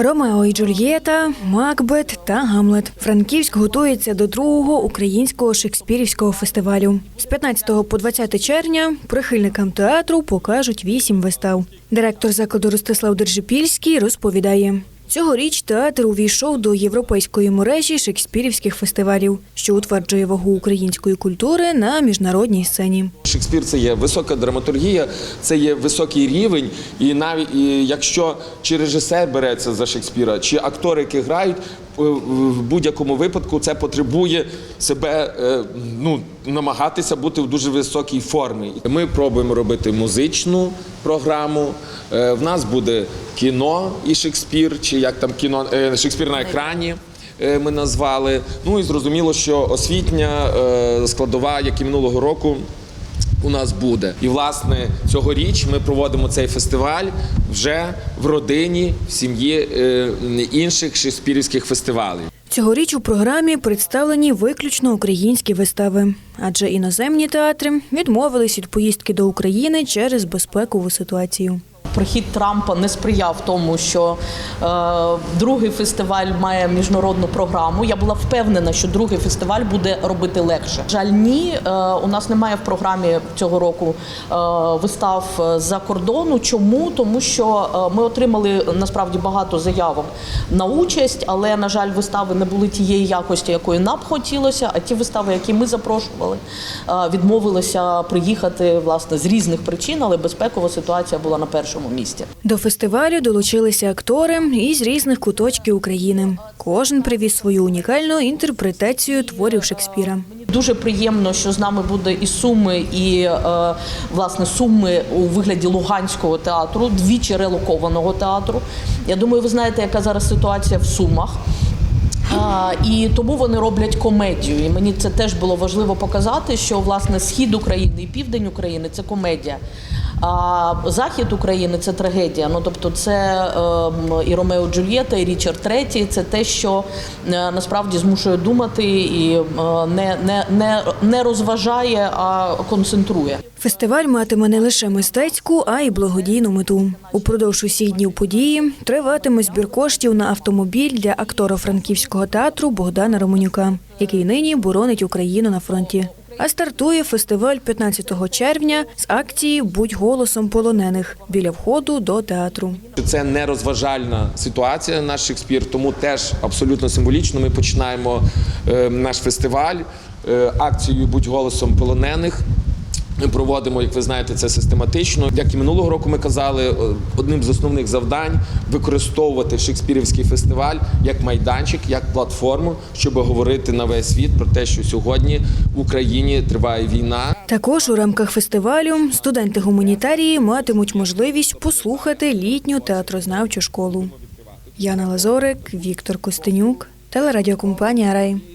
Ромео і Джульєта, Макбет та Гамлет. Франківськ готується до другого українського шекспірівського фестивалю. З 15 по 20 червня прихильникам театру покажуть вісім вистав. Директор закладу Ростислав Держипільський розповідає. Цьогоріч театр увійшов до європейської мережі шекспірівських фестивалів, що утверджує вагу української культури на міжнародній сцені. Шекспір це є висока драматургія, це є високий рівень. І навіть і якщо чи режисер береться за Шекспіра, чи актори, які грають, в будь-якому випадку це потребує себе е, ну, намагатися бути в дуже високій формі. Ми пробуємо робити музичну програму. Е, В нас буде кіно і Шекспір, чи як там кіно е, Шекспір на екрані е, ми назвали. Ну і зрозуміло, що освітня е, складова, як і минулого року. У нас буде і власне цьогоріч ми проводимо цей фестиваль вже в родині, в сім'ї е, інших шекспірівських фестивалів. Цьогоріч у програмі представлені виключно українські вистави, адже іноземні театри відмовились від поїздки до України через безпекову ситуацію. Прихід Трампа не сприяв тому, що е, другий фестиваль має міжнародну програму. Я була впевнена, що другий фестиваль буде робити легше. Жаль, ні, е, у нас немає в програмі цього року е, вистав з-за кордону. Чому? Тому що е, ми отримали насправді багато заявок на участь, але на жаль, вистави не були тієї якості, якої нам хотілося. А ті вистави, які ми запрошували, е, відмовилися приїхати власне з різних причин, але безпекова ситуація була на першому місці. До фестивалю долучилися актори із різних куточків України. Кожен привіз свою унікальну інтерпретацію творів Шекспіра. Дуже приємно, що з нами буде і суми, і е, власне суми у вигляді Луганського театру, двічі релокованого театру. Я думаю, ви знаєте, яка зараз ситуація в Сумах. А, і тому вони роблять комедію. І мені це теж було важливо показати, що власне схід України і південь України це комедія. А захід України це трагедія. Ну тобто, це ем, і Ромео Джульєта, і Річард Третій. Це те, що е, насправді змушує думати і е, не, не, не, не розважає, а концентрує. Фестиваль матиме не лише мистецьку, а й благодійну мету. Упродовж усіх днів події триватиме збір коштів на автомобіль для актора франківського театру Богдана Романюка, який нині боронить Україну на фронті. А стартує фестиваль 15 червня з акції Будь голосом полонених біля входу до театру. Це не розважальна ситуація, наш Шекспір, тому теж абсолютно символічно ми починаємо е, наш фестиваль е, акцією Будь голосом полонених. Ми проводимо, як ви знаєте, це систематично. Як і минулого року ми казали, е, одним з основних завдань використовувати Шекспірівський фестиваль як майданчик, як платформу, щоб говорити на весь світ про те, що сьогодні в Україні триває війна. Також у рамках фестивалю студенти гуманітарії матимуть можливість послухати літню театрознавчу школу. Яна Лазорик, Віктор Костенюк, телерадіокомпанія Рай.